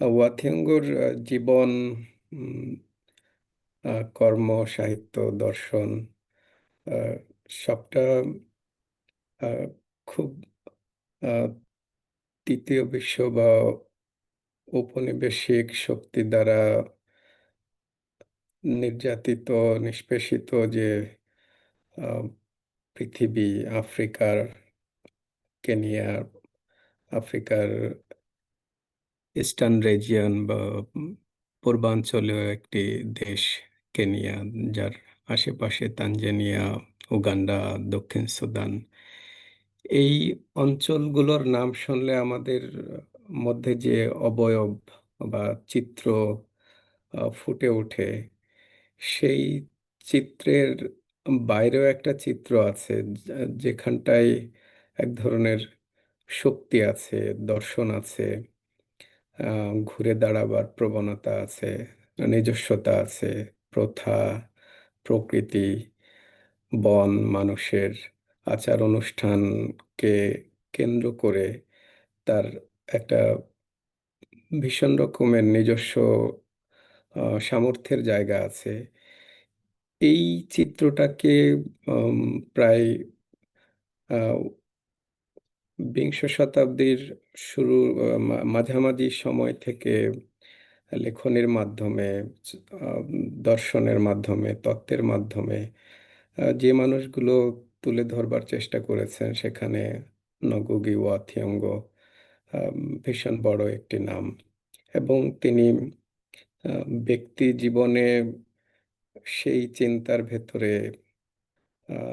ওয়াথিঙ্গর আহ, জীবন কর্ম সাহিত্য দর্শন সবটা খুব তৃতীয় বিশ্ব বা ঔপনিবেশিক শক্তি দ্বারা নির্যাতিত নিষ্পেষিত যে পৃথিবী আফ্রিকার কেনিয়া আফ্রিকার ইস্টার্ন রিজিয়ন বা পূর্বাঞ্চলীয় একটি দেশ, কেনিয়া, যার আশেপাশে তানজানিয়া, উগান্ডা, দক্ষিণ সুদান। এই অঞ্চলগুলোর নাম শুনলে আমাদের মধ্যে যে অবয়ব বা চিত্র ফুটে ওঠে, সেই চিত্রের বাইরেও একটা চিত্র আছে যেখানটায় এক ধরনের শক্তি আছে, দর্শন আছে। ঘুরে দাঁড়াবার প্রবণতা আছে, নিজস্বতা আছে, প্রথা, প্রকৃতি, বন, মানুষের আচার অনুষ্ঠানকে কেন্দ্র করে তার একটা ভীষণ রকমের নিজস্ব সামর্থ্যের জায়গা আছে। এই চিত্রটাকে প্রায় বিংশ শতাব্দীর শুরু মাঝামাঝি সময় থেকে লেখনের মাধ্যমে দর্শনের মাধ্যমে, তত্ত্বের মাধ্যমে যে মানুষগুলো তুলে ধরবার চেষ্টা করেছেন সেখানে নগুগি ওয়াথিয়ঙ্গ ভীষণ বড় একটি নাম। এবং তিনি ব্যক্তি জীবনে সেই চিন্তার ভেতরে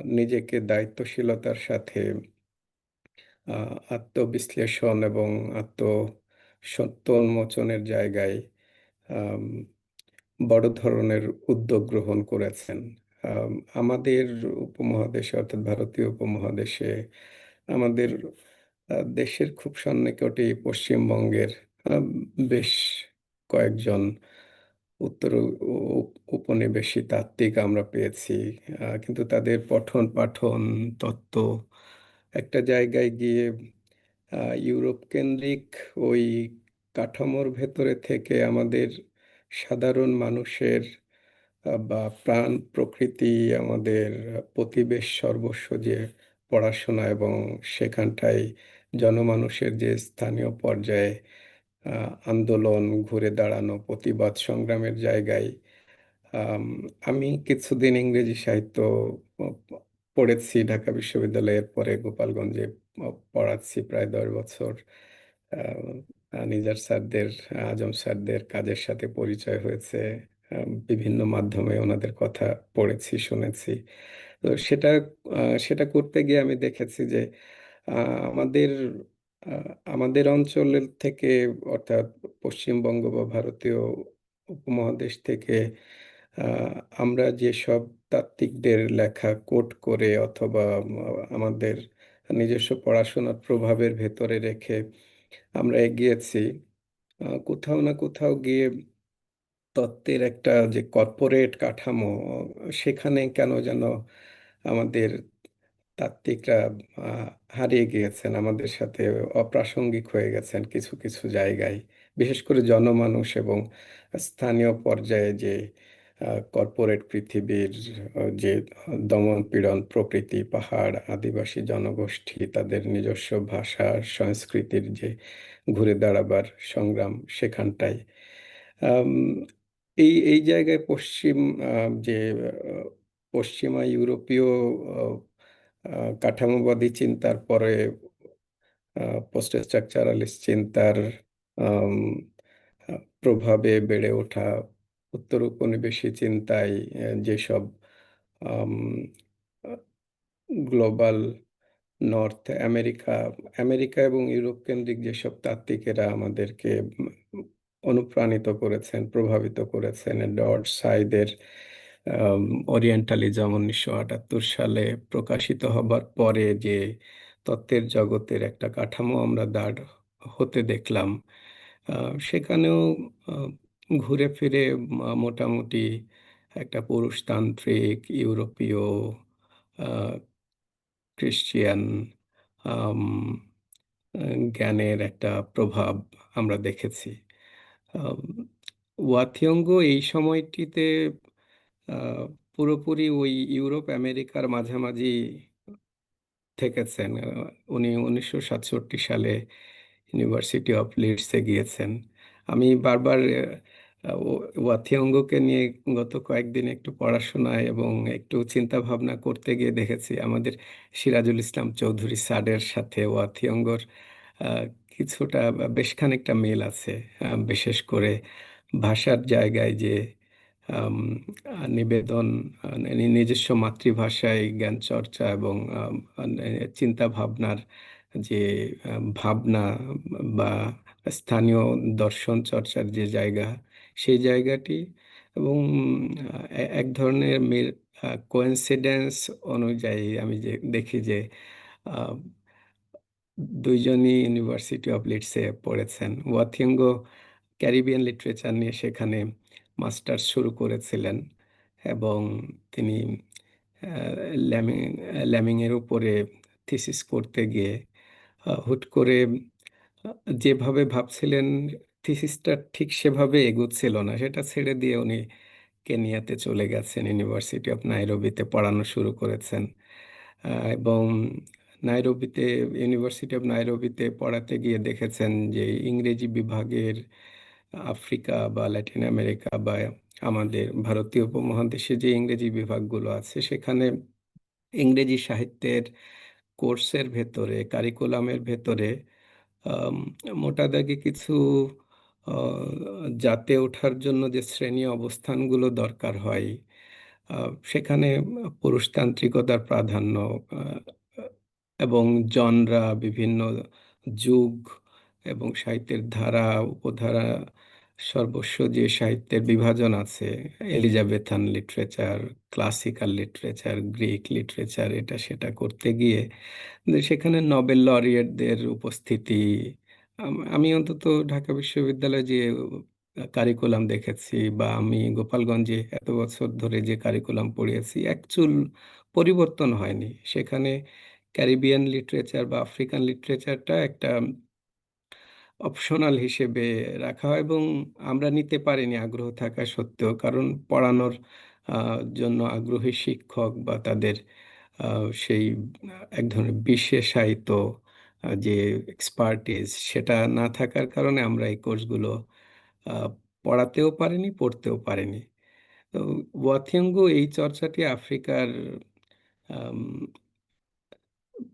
নিজেকে দায়িত্বশীলতার সাথে আত্মবিশ্লেষণ এবং আত্মসত্য উন্মোচনের জায়গায় বড় ধরনের উদ্যোগ গ্রহণ করেছেন। আমাদের উপমহাদেশে, অর্থাৎ ভারতীয় উপমহাদেশে, আমাদের দেশের খুব সন্নিকটে পশ্চিমবঙ্গের বেশ কয়েকজন উত্তর উ- উপনিবেশিক তাত্ত্বিক আমরা পেয়েছি। কিন্তু তাদের পঠন পাঠন তত্ত্ব একটা জায়গায় গিয়ে ইউরোপ কেন্দ্রিক ওই কাঠামোর ভেতরে থেকে আমাদের সাধারণ মানুষের বা প্রাণ প্রকৃতি, আমাদের প্রতিবেশ সর্বস্ব যে পড়াশোনা এবং সেখানটায় জনমানুষের যে স্থানীয় পর্যায়ে আন্দোলন, ঘুরে দাঁড়ানো, প্রতিবাদ সংগ্রামের জায়গায় আমি কিছুদিন ইংরেজি সাহিত্য পড়েছি ঢাকা বিশ্ববিদ্যালয়ের পরে গোপালগঞ্জে পড়াচ্ছি প্রায় দশ বছর। নিজার স্যারদের, আজম স্যারদের কাজের সাথে পরিচয় হয়েছে। বিভিন্ন মাধ্যমে ওনাদের কথা পড়েছি, শুনেছি। তো সেটা সেটা করতে গিয়ে আমি দেখেছি যে আমাদের আমাদের অঞ্চলের থেকে অর্থাৎ পশ্চিমবঙ্গ বা ভারতীয় উপমহাদেশ থেকে আমরা যেসব তাত্ত্বিকদের লেখা কোট করে অথবা আমাদের নিজস্ব পড়াশোনার প্রভাবের ভেতরে রেখে আমরা এগিয়েছি। কোথাও না কোথাও গিয়ে তত্ত্বের একটা যে কর্পোরেট কাঠামো, সেখানে কেন যেন আমাদের তাত্ত্বিকরা হারিয়ে গিয়েছেন, আমাদের সাথে অপ্রাসঙ্গিক হয়ে গেছেন কিছু কিছু জায়গায়। বিশেষ করে জনমানুষ এবং স্থানীয় পর্যায়ে যে কর্পোরেট পৃথিবীর যে দমন পীড়ন, প্রকৃতি, পাহাড়, আদিবাসী জনগোষ্ঠী, তাদের নিজস্ব ভাষা, সংস্কৃতির যে ঘুরে দাঁড়াবার সংগ্রাম সেখানটায় এই এই জায়গায় পশ্চিম যে পশ্চিমা ইউরোপীয় কাঠামোবাদী চিন্তার পরে পোস্ট স্ট্রাকচারালিস্ট চিন্তার প্রভাবে বেড়ে ওঠা উত্তর উপনিবেশিক চিন্তায় যেসব গ্লোবাল নর্থ আমেরিকা আমেরিকা এবং ইউরোপ কেন্দ্রিক যেসব তাত্ত্বিকেরা আমাদেরকে অনুপ্রাণিত করেছেন, প্রভাবিত করেছেন ডট সাইদের ওরিয়েন্টালিজম উনিশশো আটাত্তর সালে প্রকাশিত হবার পরে যে তত্ত্বের জগতের একটা কাঠামো আমরা দাঁড় হতে দেখলাম সেখানেও ঘুরে ফিরে মোটামুটি একটা পুরুষতান্ত্রিক ইউরোপীয় খ্রিস্টিয়ান জ্ঞানের একটা প্রভাব আমরা দেখেছি। ওয়াথিয়ঙ্গ এই সময়টিতে পুরোপুরি ওই ইউরোপ, আমেরিকার মাঝামাঝি থেকেছেন। উনি উনিশশো সাতষট্টি সালে ইউনিভার্সিটি অফ লিডসে গিয়েছেন। আমি বারবার ওয়াথিয়ঙ্গকে নিয়ে গত কয়েকদিন একটু পড়াশোনায় এবং একটু চিন্তা ভাবনা করতে গিয়ে দেখেছি আমাদের সিরাজুল ইসলাম চৌধুরী স্যারের সাথে ওয়াথিয়ঙ্গর কিছুটা বেশ খানিকটা মিল আছে। বিশেষ করে ভাষার জায়গায় যে নিবেদন নিজস্ব মাতৃভাষায় জ্ঞান চর্চা এবং চিন্তা ভাবনার যে ভাবনা বা স্থানীয় দর্শন চর্চার যে জায়গা সেই জায়গাটি এবং এক ধরনের মিল কোইন্সিডেন্স অনুযায়ী আমি যে, দেখি যে দুইজনই ইউনিভার্সিটি অফ লিডসে পড়েছেন। ওয়াথিঙ্গ ক্যারিবিয়ান লিটারেচার নিয়ে সেখানে মাস্টার্স শুরু করেছিলেন এবং তিনি ল্যামিং ল্যামিংয়ের উপরে থিসিস করতে গিয়ে হুট করে যেভাবে ভাবছিলেন থিসিসটা ঠিক সেভাবে এগোচ্ছিল না। সেটা ছেড়ে দিয়ে উনি কেনিয়াতে চলে গেছেন ইউনিভার্সিটি অফ নাইরোবিতে পড়ানো শুরু করেছেন। এবং নাইরোবিতে ইউনিভার্সিটি অফ নাইরোবিতে পড়াতে গিয়ে দেখেছেন যে ইংরেজি বিভাগের আফ্রিকা বা ল্যাটিন আমেরিকা বা আমাদের ভারতীয় উপমহাদেশে যে ইংরেজি বিভাগগুলো আছে সেখানে ইংরেজি সাহিত্যের কোর্সের ভেতরে কারিকুলামের ভেতরে আম, মোটা দাগে কিছু জাতে ওঠার জন্য যে শ্রেণি অবস্থানগুলো দরকার হয় সেখানে পুরুষতান্ত্রিকতার প্রাধান্য এবং জনরা বিভিন্ন যুগ এবং সাহিত্যের ধারা, উপধারা, সর্বস্ব যে সাহিত্যের বিভাজন আছে, Elizabethan literature, classical literature, Greek literature, এটা সেটা করতে গিয়ে, সেখানে নোবেল লরিয়েটদের উপস্থিতি আম- অন্তত ঢাকা বিশ্ববিদ্যালয়ে যে কারিকুলাম দেখেছি বা আমি গোপালগঞ্জে এত বছর ধরে যে কারিকুলাম পড়িয়েছি এক চুল পরিবর্তন হয়নি। সেখানে ক্যারিবিয়ান লিটারেচার বা আফ্রিকান লিটারেচারটা একটা অপশনাল হিসেবে রাখা হয় এবং আমরা নিতে পারিনি আগ্রহ থাকা সত্ত্বেও। কারণ পড়ানোর জন্য আগ্রহী শিক্ষক বা তাদের সেই এক ধরনের বিশেষায়িত যে এক্সপার্টিস সেটা না থাকার কারণে আমরা এই কোর্সগুলো পড়াতেও পারিনি, পড়তেও পারিনি। তো ওয়াথিয়ঙ্গ এই চর্চাটি আফ্রিকার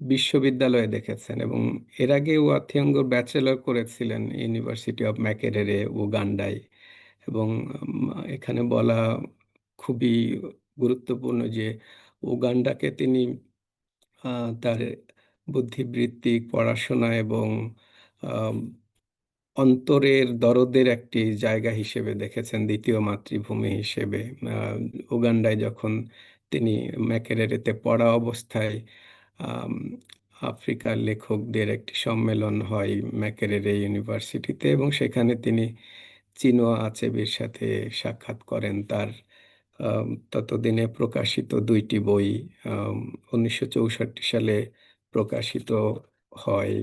বিশ্ববিদ্যালয়ে দেখেছেন এবং এর আগে ওয়াথিয়ঙ্গ ব্যাচেলর করেছিলেন ইউনিভার্সিটি অফ ম্যাকেরেরে উগান্ডায় এবং এখানে বলা খুবই গুরুত্বপূর্ণ যে উগান্ডাকে তিনি তার বুদ্ধিবৃত্তিক, পড়াশোনা এবং অন্তরের দরদের একটি জায়গা হিসেবে দেখেছেন, দ্বিতীয় মাতৃভূমি হিসেবে। উগান্ডায় যখন তিনি ম্যাকেরেরেতে পড়া অবস্থায় আফ্রিকার লেখকদের একটি সম্মেলন হয় ম্যাকেরেরে ইউনিভার্সিটিতে এবং সেখানে তিনি চিনোয়া আচেবের সাথে সাক্ষাৎ করেন। তার ততদিনে প্রকাশিত দুইটি বই উনিশশো চৌষট্টি সালে প্রকাশিত হয়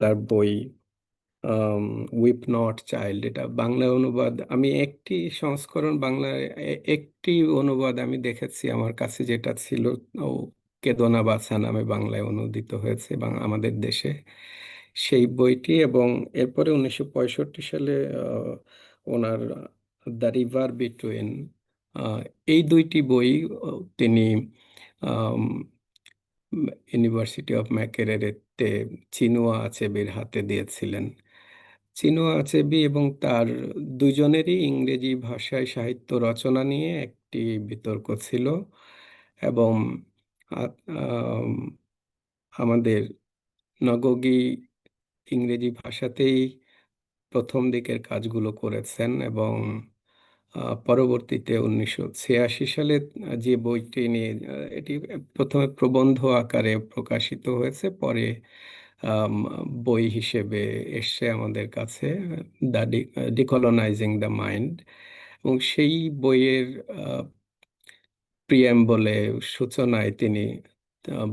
তার বই উইপ নট চাইল্ড এটা বাংলা অনুবাদ। আমি একটি সংস্করণ বাংলা একটি অনুবাদ আমি দেখেছি আমার কাছে যেটা ছিল, ও, কেদোনা বাছা নামে বাংলায় অনুদিত হয়েছে এবং আমাদের দেশে। সেই বইটি এবং এরপরে উনিশশো পঁয়ষট্টি সালে ওনার দ্য রিভার বিটুইন এই দুইটি বই তিনি ইউনিভার্সিটি অফ ম্যাকেরেতে চিনুয়া আচেবের হাতে দিয়েছিলেন। চিনুয়া আচেবি এবং তার দুজনেরই ইংরেজি ভাষায় সাহিত্য রচনা নিয়ে একটি বিতর্ক ছিল এবং আমাদের নগগি ইংরেজি ভাষাতেই প্রথম দিকের কাজগুলো করেছেন এবং পরবর্তীতে উনিশশো ছিয়াশি সালে যে বইটি নিয়ে এটি প্রথমে প্রবন্ধ আকারে প্রকাশিত হয়েছে। পরে বই হিসেবে এসছে আমাদের কাছে, দ্য ডিকলোনাইজিং দ্য মাইন্ড এবং সেই বইয়ের প্রিয়াম্বলে সূচনায় তিনি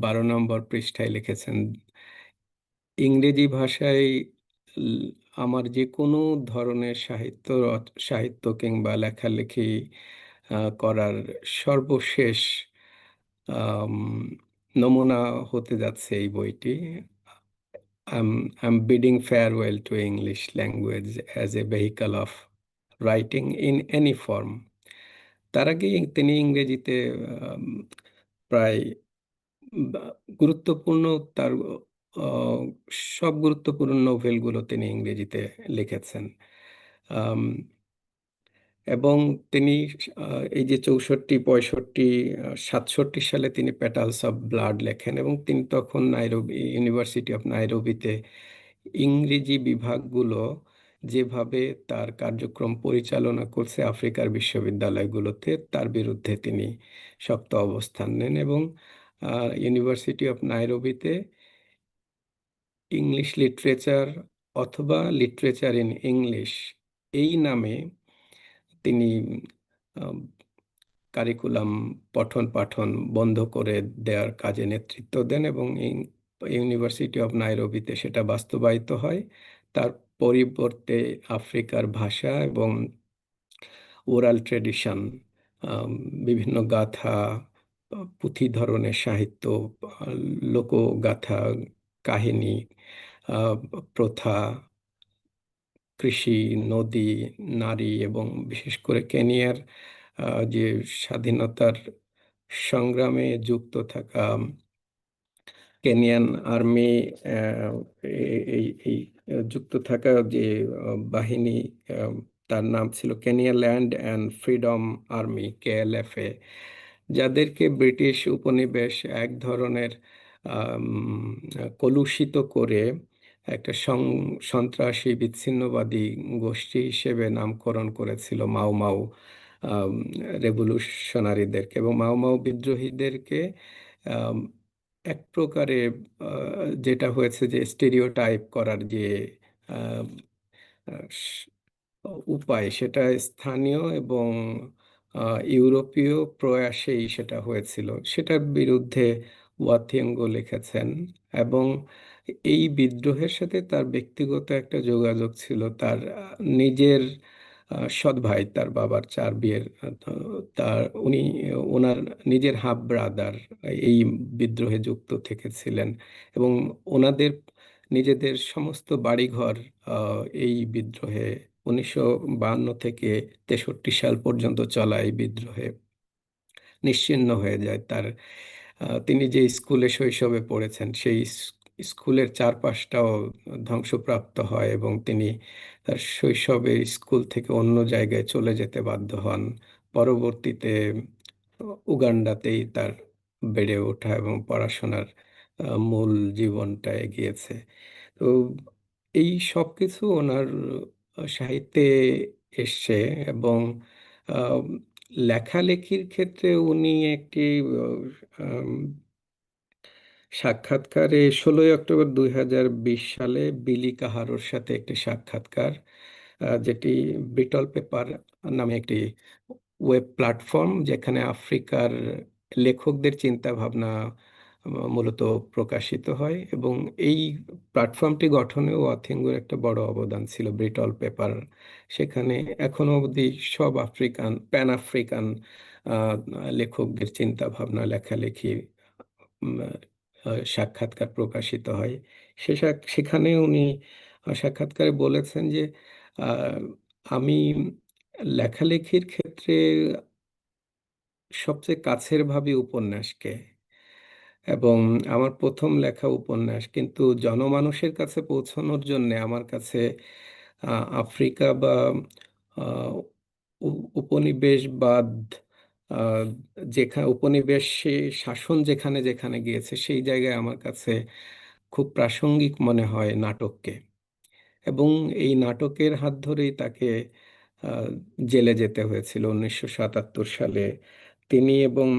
বারো নম্বর পৃষ্ঠায় লিখেছেন, ইংরেজি ভাষায় আমার যে কোনো ধরনের সাহিত্য সাহিত্য কিংবা লেখালেখি করার সর্বশেষ নমুনা হতে যাচ্ছে এই বইটি I'm, I'm bidding farewell to English language as a vehicle of writing in any form. তার আগে তিনি ইংরেজিতে প্রায় গুরুত্বপূর্ণ তার সব গুরুত্বপূর্ণ নোভেলগুলো তিনি ইংরেজিতে লিখেছেন। এবং তিনি এই যে চৌষট্টি, পঁয়ষট্টি সাতষট্টি সালে তিনি প্যাটালস অফ ব্লাড লেখেন এবং তিনি তখন নাইরোবি ইউনিভার্সিটি অফ নাইরোবিতে ইংরেজি বিভাগগুলো যেভাবে তার কার্যক্রম পরিচালনা করছে আফ্রিকার বিশ্ববিদ্যালয়গুলোতে, তার বিরুদ্ধে তিনি শক্ত অবস্থান নেন এবং ইউনিভার্সিটি অফ নাইরোবিতে ইংলিশ লিটারেচার অথবা লিটারেচার ইন ইংলিশ এই নামে তিনি কারিকুলাম পঠন পাঠন বন্ধ করে দেওয়ার কাজে নেতৃত্ব দেন এবং ইউনিভার্সিটি অফ নাইরোবিতে সেটা বাস্তবায়িত হয়। তার পরিবর্তে আফ্রিকার ভাষা এবং ওরাল ট্রেডিশন বিভিন্ন গাথা, পুঁথি ধরনের সাহিত্য লোকগাথা কাহিনী প্রথা, কৃষি, নদী, নারী এবং বিশেষ করে কেনিয়ার যে স্বাধীনতার সংগ্রামে যুক্ত থাকা কেনিয়ান আর্মি এই যুক্ত থাকা যে বাহিনী তার নাম ছিল Kenya Land and Freedom Army KLFA যাদেরকে ব্রিটিশ উপনিবেশ এক ধরনের কলুষিত করে একটা সন্ত্রাসী, বিচ্ছিন্নবাদী গোষ্ঠী হিসেবে নামকরণ করেছিল মাও মাও রেভলিউশনারিদেরকে এবং মাও মাও বিদ্রোহীদেরকে এক প্রকারে যেটা হয়েছে যে স্টেরিওটাইপ করার যে উপায় সেটা স্থানীয় এবং ইউরোপীয় প্রয়াসেই সেটা হয়েছিল। সেটার বিরুদ্ধে ওয়াথিঙ্গ লিখেছেন এবং এই বিদ্রোহের সাথে তার ব্যক্তিগত একটা যোগাযোগ ছিল। তার, নিজের সৎ ভাই, তার বাবার চার বিয়ের তার, উনি, ওনার নিজের হাফ ব্রাদার এই বিদ্রোহে যুক্ত থেকেছিলেন এবং ওনাদের নিজেদের সমস্ত বাড়িঘর এই বিদ্রোহে উনিশশো থেকে তেষট্টি সাল পর্যন্ত চলা এই বিদ্রোহে নিশ্চিহ্ন হয়ে যায়। তার তিনি যে স্কুলে শৈশবে পড়েছেন, সেই স্কুলের চারপাশটাও ধ্বংসপ্রাপ্ত হয় এবং তিনি তার শৈশবে স্কুল থেকে অন্য জায়গায় চলে যেতে বাধ্য হন। পরবর্তীতে উগান্ডাতেই তার বেড়ে ওঠা এবং পড়াশোনার মূল জীবনটা এগিয়েছে। তো এই সব কিছু ওনার সাহিত্যে এসছে এবং লেখালেখির ক্ষেত্রে উনি একটি সাক্ষাৎকারে ষোলোই অক্টোবর দুই হাজার বিশ সালে বিলি কাহারোর সাথে একটি সাক্ষাৎকার যেটি বিটল পেপার নামে একটি ওয়েব প্ল্যাটফর্ম যেখানে আফ্রিকার লেখকদের চিন্তা ভাবনা মূলত প্রকাশিত হয় এবং এই প্ল্যাটফর্মটি গঠনেও অথিঙ্গুর একটা বড় অবদান ছিল, ব্রিটল পেপার। সেখানে এখনও অবধি সব আফ্রিকান, প্যান আফ্রিকান লেখকদের চিন্তা ভাবনা লেখালেখি সাক্ষাৎকার প্রকাশিত হয়। সে সেখানে উনি সাক্ষাৎকারে বলেছেন যে আমি লেখালেখির ক্ষেত্রে সবচেয়ে কাছের ভাবি উপন্যাসকে। এবং আমার প্রথম লেখা উপন্যাস, কিন্তু জনমানুষের কাছে পৌঁছানোর জন্য আমার কাছে আফ্রিকা বা উপনিবেশবাদ যেখানে উপনিবেশে শাসন যেখানে যেখানে গিয়েছে, সেই জায়গায় আমার কাছে খুব প্রাসঙ্গিক মনে হয় নাটককে। এবং এই নাটকের হাত ধরেই তাকে জেলে যেতে হয়েছিল উনিশশো সাতাত্তর সালে। তিনি এবং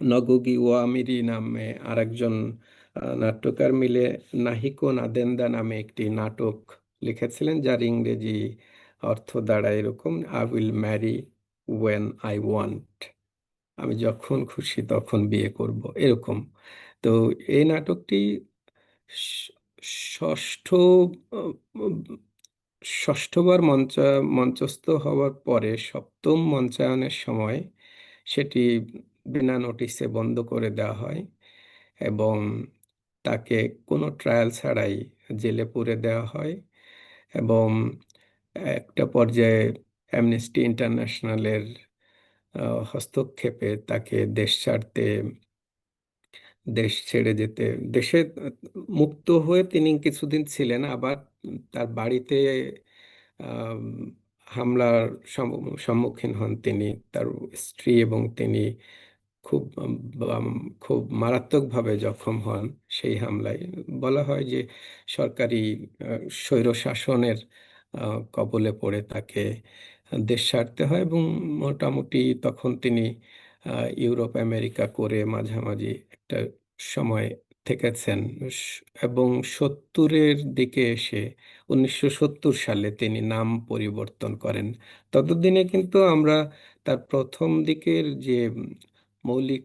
নগগি ওয়ামিরি নামে আরেকজন নাট্যকার মিলে নাহিকো নাদেন্দা নামে একটি নাটক লিখেছিলেন, যার ইংরেজি অর্থ দাঁড়ায় এরকম I will marry when I want আমি যখন খুশি তখন বিয়ে করব, এরকম। তো এই নাটকটি ষষ্ঠ ষষ্ঠবার মঞ্চ, মঞ্চস্থ হওয়ার পরে সপ্তম মঞ্চায়নের সময় সেটি বিনা নোটিশে বন্ধ করে দেওয়া হয় এবং তাকে কোনো ট্রায়াল ছাড়াই জেলে পুরে দেওয়া হয় এবং একটা পর্যায়ে অ্যামনেস্টি ইন্টারন্যাশনালের হস্তক্ষেপে তাকে দেশ ছাড়তে, দেশ ছেড়ে যেতে, দেশে মুক্ত হয়ে তিনি কিছুদিন ছিলেন, আবার তার বাড়িতে হামলার সম্মুখীন হন তিনি, তার স্ত্রী এবং তিনি খুব খুব মারাত্মকভাবে জখম হন সেই হামলায়। বলা হয় যে সরকারি স্বৈর শাসনের কবলে পড়ে তাকে দেশ ছাড়তে হয় এবং মোটামুটি তখন তিনি ইউরোপ, আমেরিকা করে মাঝামাঝি একটা সময় থেকেছেন। এবং সত্তরের দিকে এসে উনিশশো সত্তর সালে তিনি নাম পরিবর্তন করেন। ততদিনে কিন্তু আমরা তার প্রথম দিকের যে মৌলিক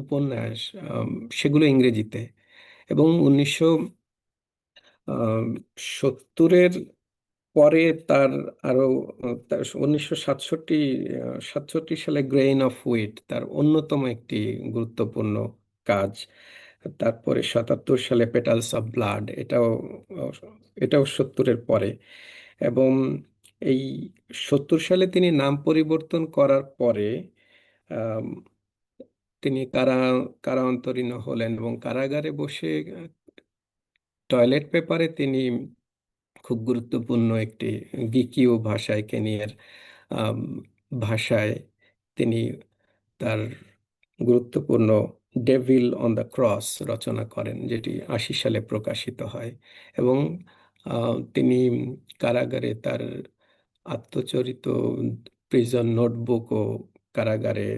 উপন্যাস সেগুলো ইংরেজিতে। এবং উনিশশো সত্তরের পরে তার আরও উনিশশো সাতষট্টি সাতষট্টি সালে গ্রেইন অফ হুইট তার অন্যতম একটি গুরুত্বপূর্ণ কাজ। তারপরে সাতাত্তর সালে পেটালস অফ ব্লাড এটাও এটাও সত্তরের পরে। এবং এই সত্তর সালে তিনি নাম পরিবর্তন করার পরে তিনি কারা কারান্তরীণ হলেন এবং কারাগারে বসে, টয়লেট পেপারে তিনি খুব গুরুত্বপূর্ণ একটি গিকিও ভাষায়, কেনিয়ার ভাষায় তিনি তার গুরুত্বপূর্ণ ডেভিল অন দ্য ক্রস রচনা করেন, যেটি আশি সালে প্রকাশিত হয় এবং তিনি কারাগারে তার আত্মচরিত প্রিজন নোটবুকও কারাগারে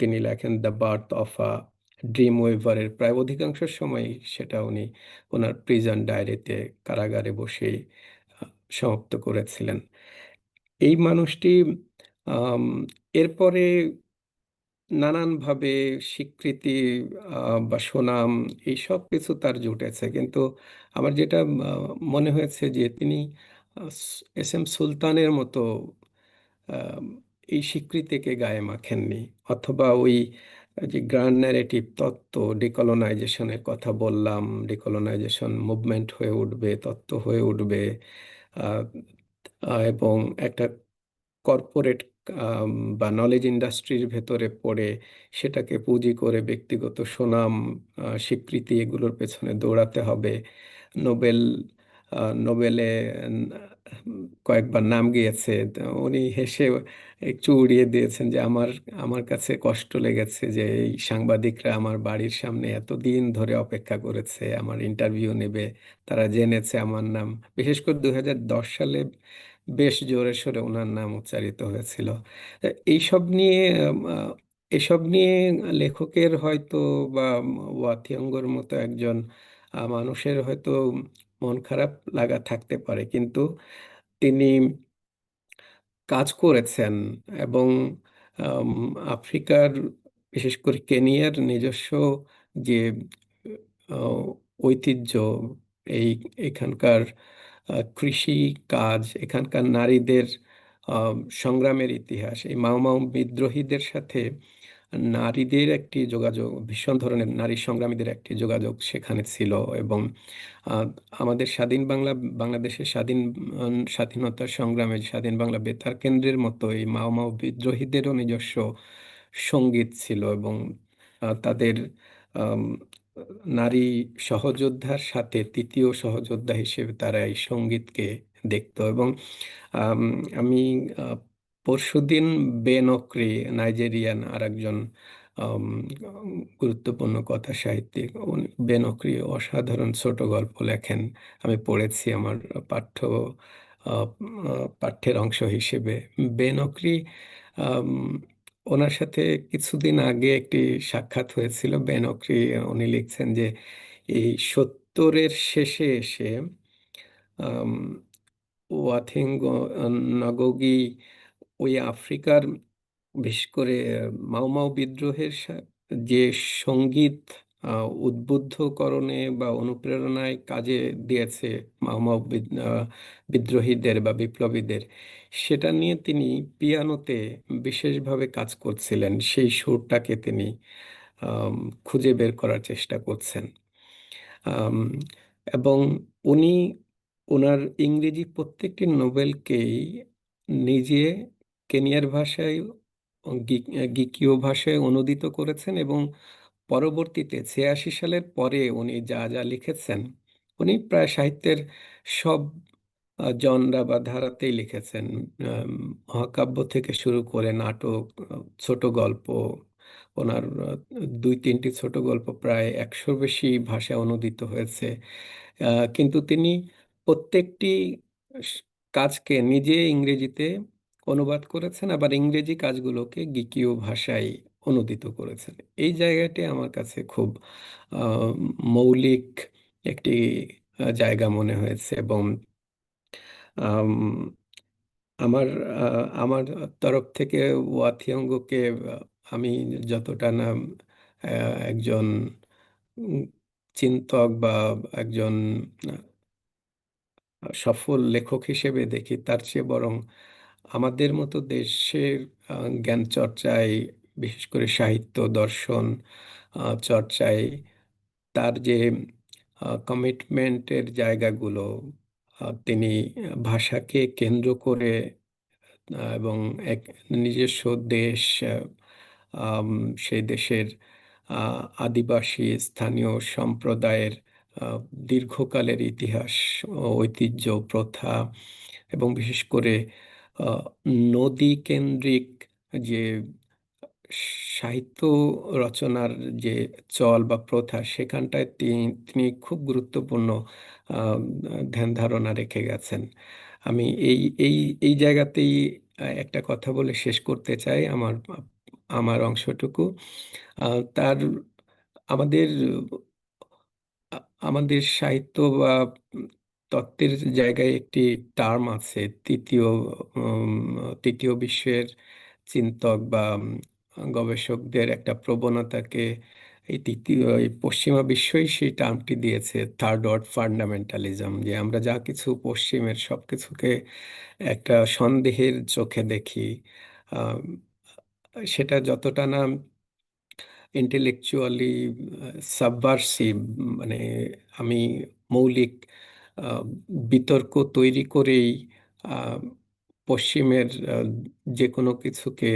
তিনি লেখেন, the Birth of a Dream ওয়েভারের প্রায় অধিকাংশ সময় সেটা উনি ওনার প্রিজন ডায়েরিতে কারাগারে বসেই সমাপ্ত করেছিলেন। এই মানুষটি এরপরে নানানভাবে স্বীকৃতি বা সুনাম এই সব কিছু তার জুটেছে। কিন্তু আমার যেটা মনে হয়েছে যে তিনি এস এম সুলতানের মতো এই স্বীকৃতিকে গায়ে মাখেননি। অথবা ওই যে গ্র্যান্ড ন্যারেটিভ তত্ত্ব ডিকলোনাইজেশনের কথা বললাম ডিকলোনাইজেশন মুভমেন্ট হয়ে উঠবে, তত্ত্ব হয়ে উঠবে এবং একটা কর্পোরেট বা নলেজ ইন্ডাস্ট্রির ভেতরে পড়ে সেটাকে পুঁজি করে ব্যক্তিগত সুনাম স্বীকৃতি এগুলোর পেছনে দৌড়াতে হবে। নোবেল নোবেলে কয়েকবার নাম গিয়েছে। উনি হেসে একটু উড়িয়ে দিয়েছেন যে, আমার আমার কাছে কষ্ট লেগেছে যে, এই সাংবাদিকরা আমার বাড়ির সামনে এতদিন ধরে অপেক্ষা করেছে, আমার ইন্টারভিউ নেবে, তারা জেনেছে আমার নাম। বিশেষ করে দু হাজার দশ সালে বেশ জোরে সোরে ওনার নাম উচ্চারিত হয়েছিল। এইসব নিয়ে এসব নিয়ে লেখকের হয়তো বা ওয়াথিয়ঙ্গর মতো একজন মানুষের হয়তো মন খারাপ লাগা থাকতে পারে। কিন্তু তিনি কাজ করেছেন এবং আফ্রিকার, বিশেষ করে কেনিয়ার নিজস্ব যে ঐতিহ্য, এই এখানকার কৃষি কাজ, এখানকার নারীদের সংগ্রামের ইতিহাস, এই মাও মাও বিদ্রোহীদের সাথে নারীদের একটি যোগাযোগ, ভীষণ ধরনের নারী সংগ্রামীদের একটি যোগাযোগ সেখানে ছিল এবং আমাদের স্বাধীন বাংলা, বাংলাদেশের স্বাধীন স্বাধীনতা সংগ্রামে স্বাধীন বাংলা বেতার কেন্দ্রের মতো এই মাও মাও বিদ্রোহীদেরও নিজস্ব সংগীত ছিল এবং তাদের নারী সহযোদ্ধার সাথে তৃতীয় সহযোদ্ধা হিসেবে তারা এই সঙ্গীতকে দেখত এবং, আমি পরশুদিন বেনকরি, নাইজেরিয়ান আর একজন গুরুত্বপূর্ণ কথা সাহিত্যিক। বেনকরি অসাধারণ ছোট গল্প লেখেন। আমি পড়েছি আমার পাঠ্য পাঠ্যের অংশ হিসেবে। বেনকরি ওনার সাথে কিছুদিন আগে একটি সাক্ষাৎ হয়েছিল। বেনকরি, উনি লিখছেন যে, এই সত্তরের শেষে এসে ওয়াথিং নগগি ওই আফ্রিকার, বিশেষ করে মাও মাও বিদ্রোহের যে সংগীত উদ্বুদ্ধকরণে বা অনুপ্রেরণায় কাজে দিয়েছে মাও বিদ- বিদ্রোহীদের বা বিপ্লবীদের, সেটা নিয়ে তিনি পিয়ানোতে বিশেষভাবে কাজ করছিলেন। সেই সুরটাকে তিনি খুঁজে বের করার চেষ্টা করছেন। এবং উনি ওনার ইংরেজি প্রত্যেকটি নোবেলকেই নিজে কেনিয়ার ভাষায়, গি- গিকিও ভাষায় অনূদিত করেছেন এবং পরবর্তীতে ছিয়াশি সালের পরে উনি যা যা লিখেছেন, উনি প্রায় সাহিত্যের সব জনরা বা ধারাতেই লিখেছেন। মহাকাব্য থেকে শুরু করে নাটক, ছোট গল্প, ওনার, দুই তিনটি ছোট গল্প প্রায় একশোর বেশি ভাষায় অনূদিত হয়েছে। কিন্তু তিনি প্রত্যেকটি কাজকে নিজে ইংরেজিতে অনুবাদ করেছেন, আবার ইংরেজি কাজগুলোকে গিকীয় ভাষায় অনুদিত করেছেন। এই জায়গাটি আমার কাছে খুব মৌলিক একটি জায়গা মনে হয়েছে এবং আমার আমার তরফ থেকে ওয়াথিয়ঙ্গকে আমি যতটা না একজন চিন্তক বা একজন সফল লেখক হিসেবে দেখি, তার চেয়ে বরং আমাদের মতো দেশের জ্ঞান চর্চায়, বিশেষ করে সাহিত্য, দর্শন চর্চায় তার যে কমিটমেন্টের জায়গাগুলো তিনি ভাষাকে কেন্দ্র করে এবং এক নিজস্ব দেশ সেই দেশের আদিবাসী, স্থানীয় সম্প্রদায়ের দীর্ঘকালের ইতিহাস ঐতিহ্য, প্রথা এবং বিশেষ করে নদী কেন্দ্রিক যে সাহিত্য রচনার যে চল বা প্রথা, সেখানটায় তিনি খুব গুরুত্বপূর্ণ ধ্যান ধারণা রেখে গেছেন। আমি এই এই এই জায়গাতেই একটা কথা বলে শেষ করতে চাই আমার আমার অংশটুকু। তার, আমাদের আমাদের সাহিত্য বা তত্ত্বের জায়গায় একটি টার্ম আছে। তৃতীয় তৃতীয় বিশ্বের চিন্তক বা গবেষকদের একটা প্রবণতাকে এই তৃতীয়, এই পশ্চিমা বিশ্বই সেই টার্মটি দিয়েছে থার্ড ওয়ার্ল্ড ফান্ডামেন্টালিজম যে আমরা যা কিছু পশ্চিমের সব কিছুকে একটা সন্দেহের চোখে দেখি সেটা যতটা না ইন্টেলেকচুয়ালি সাবভার্সিভ মানে আমি মৌলিক বিতর্ক তৈরি করেই পশ্চিমের যে কোনো কিছুকে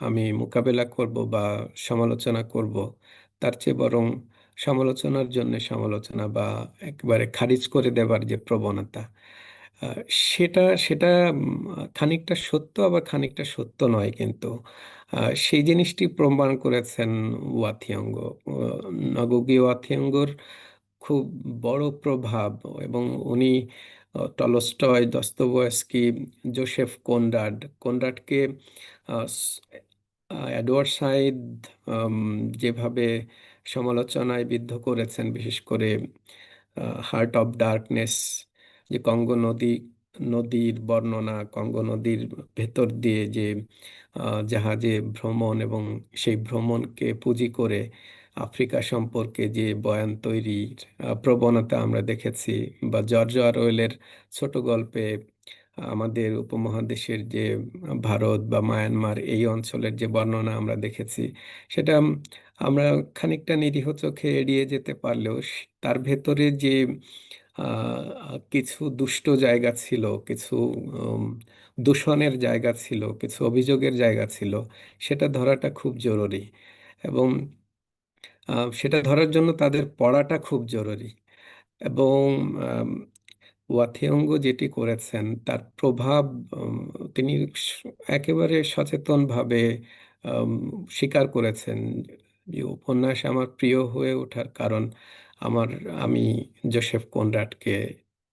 আমি মোকাবেলা করব বা সমালোচনা করব তার চেয়ে বরং সমালোচনার জন্য সমালোচনা বা একবারে খারিজ করে দেবার যে প্রবণতা সেটা সেটা খানিকটা সত্য আবার খানিকটা সত্য নয় কিন্তু সেই জিনিসটি প্রমাণ করেছেন ওয়াথিয়ঙ্গ আহ, নগগি ওয়াথিয়ঙ্গর খুব বড় প্রভাব এবং উনি টলস্টয়, দস্তয়েভস্কি, জোসেফ কোনরাড, কোনরাডকে এডওয়ার্ড সাইদ যেভাবে সমালোচনায় বিদ্ধ করেছেন, বিশেষ করে হার্ট অফ ডার্কনেস, যে কঙ্গো নদী, নদীর বর্ণনা, কঙ্গো নদীর ভেতর দিয়ে যে জাহাজে ভ্রমণ এবং সেই ভ্রমণকে পুঁজি করে আফ্রিকা সম্পর্কে যে বয়ান তৈরির প্রবণতা আমরা দেখেছি বা জর্জ অরওয়েলের ছোট গল্পে, আমাদের উপমহাদেশের যে ভারত বা মায়ানমার এই অঞ্চলের যে বর্ণনা আমরা দেখেছি, সেটা আমরা খানিকটা নিরীহ চোখে এড়িয়ে যেতে পারলেও তার ভেতরে যে কিছু দুষ্ট জায়গা ছিল, কিছু দূষণের জায়গা ছিল, কিছু অভিযোগের জায়গা ছিল, সেটা ধরাটা খুব জরুরি। এবং সেটা ধরার জন্য তাদের পড়াটা খুব জরুরি। এবং ওয়াথিয়ঙ্গ যেটি করেছেন, তার প্রভাব তিনি একেবারে সচেতনভাবে স্বীকার করেছেন যে উপন্যাস আমার প্রিয় হয়ে ওঠার কারণ আমার, আমি জোসেফ কনরাডকে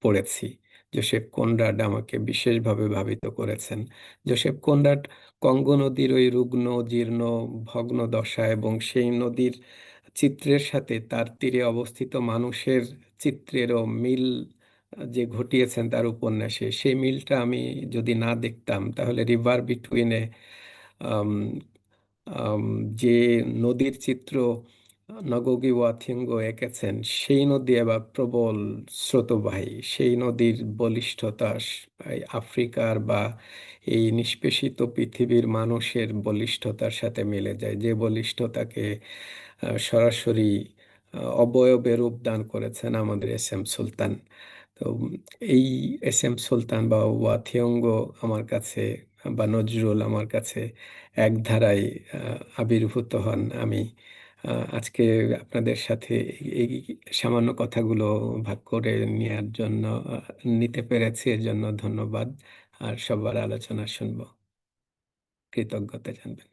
পড়েছি। জোসেফ কনরাড আমাকে বিশেষভাবে ভাবিত করেছেন। জোসেফ কনরাড কঙ্গো নদীর ওই রুগ্ন, জীর্ণ, ভগ্ন দশা এবং সেই নদীর চিত্রের সাথে তার তীরে অবস্থিত মানুষের চিত্রেরও মিল যে ঘটিয়েছেন তার উপন্যাসে, সেই মিলটা আমি যদি না দেখতাম, তাহলে রিভার বিটুইনে যে নদীর চিত্র, নগগি ওয়াথিঙ্গ এঁকেছেন, সেই নদী এবার প্রবল স্রোতবাহী। সেই নদীর বলিষ্ঠতা আফ্রিকার বা এই নিষ্পেষিত পৃথিবীর মানুষের বলিষ্ঠতার সাথে মিলে যায়। যে বলিষ্ঠতাকে সরাসরি অবয়বে রূপ দান করেছেন আমাদের এস এম সুলতান। তো এই এস এম সুলতান বা ওয়াথিয়ঙ্গ আমার কাছে বা নজরুল আমার কাছে এক ধারায় আবির্ভূত হন। আমি আজকে আপনাদের সাথে এই সামান্য কথাগুলো ভাগ করে নেওয়ার জন্য নিতে পেরেছি। এর জন্য ধন্যবাদ। আর সবার আলোচনা শুনব। কৃতজ্ঞতা জানবেন।